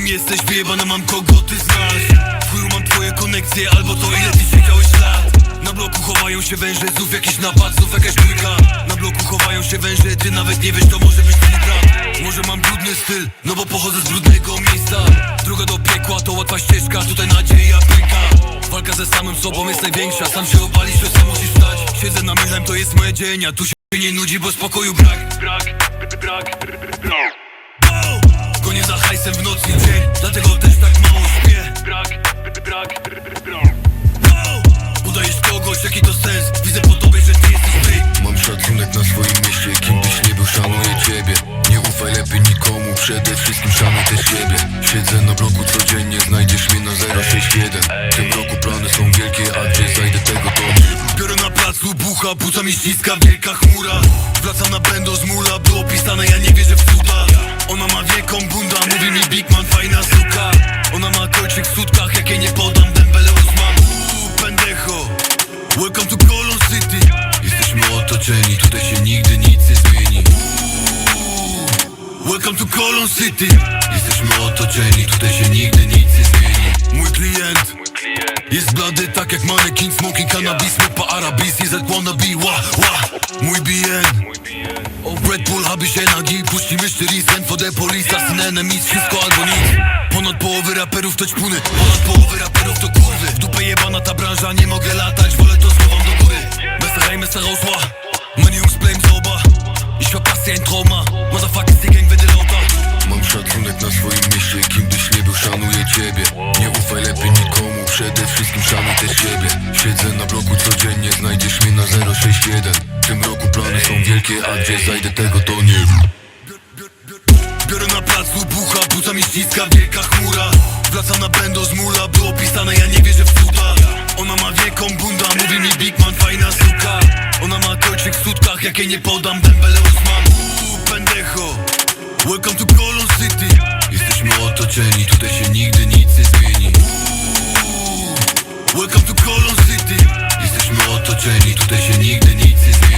jesteś wyjebana, mam kogo ty znasz? Chuju mam twoje konekcje, albo to ile ty siedziałeś lat. Na bloku chowają się węże, znów jakiś napad, znów jakaś trójka Na bloku chowają się węże, ty nawet nie wiesz, to może być twój Może mam brudny styl, no bo pochodzę z brudnego miejsca. Droga do piekła to łatwa ścieżka, tutaj nadzieja pyka Walka ze samym sobą jest największa, sam się obalisz, to sam musisz stać. Siedzę na mychem, to jest moje dzień, tu się nie nudzi, bo spokoju brak. Brak, brak, brak Gonię hajsem w nocy dzień Dlatego też tak mało śpię Brak, brak, brak Udajesz kogoś, jaki to sens? Widzę po tobie, że ty jesteś ty. Mam szacunek na swoim mieście, kim byś nie był, szanuję ciebie. Nie ufaj lepiej nikomu, przede wszystkim szanuj też siebie. Siedzę na bloku codziennie, znajdziesz mnie na 061 W tym roku plany są wielkie, a gdzie zajdę tego to nie Biorę na placu, bucha, buca mi ściska wielka chmura. Wracam na będo z mula, było pisane, ja nie City Jesteśmy otoczeni, tutaj się nigdy nic nie zmieni. Welcome to Colon City. Jesteśmy otoczeni, tutaj się nigdy nic nie zmieni. Mój klient Jest blady tak jak manekin Smoking cannabis, pa arabis Jest jak wannabe, wa, wa. Mój BN O Red Bull, aby się nagi Puścimy sztylisem, for the police As enemies, wszystko albo nic. Ponad połowy raperów to ćpuny Ponad połowy raperów to kurwy. W dupę jebana ta branża, nie mogę latać Wolę Reime rausła Meine Jungs blamen sauber. Ich verpasse ein Trauma. Motherfuckers, die Gang werde lauter. Mam szacunek na swoim mieście, kim byś nie był, szanuję ciebie Nie ufaj lepiej nikomu, przede wszystkim szanuj też siebie. Siedzę na bloku codziennie, znajdziesz mnie na 061 W tym roku plany są wielkie, a gdzie zajdę tego to nie wiem. Biorę na placu, bucha, buca mi ściska wielka chmura. Wracam na będo z mula, było pisane, Tak rękach, jakie nie podam Dembele Usman, uuu, pendejo. Welcome to Colon City. Jesteśmy otoczeni, tutaj się nigdy nic nie zmieni. Welcome to Colon City. Jesteśmy otoczeni, tutaj się nigdy nic nie zmieni.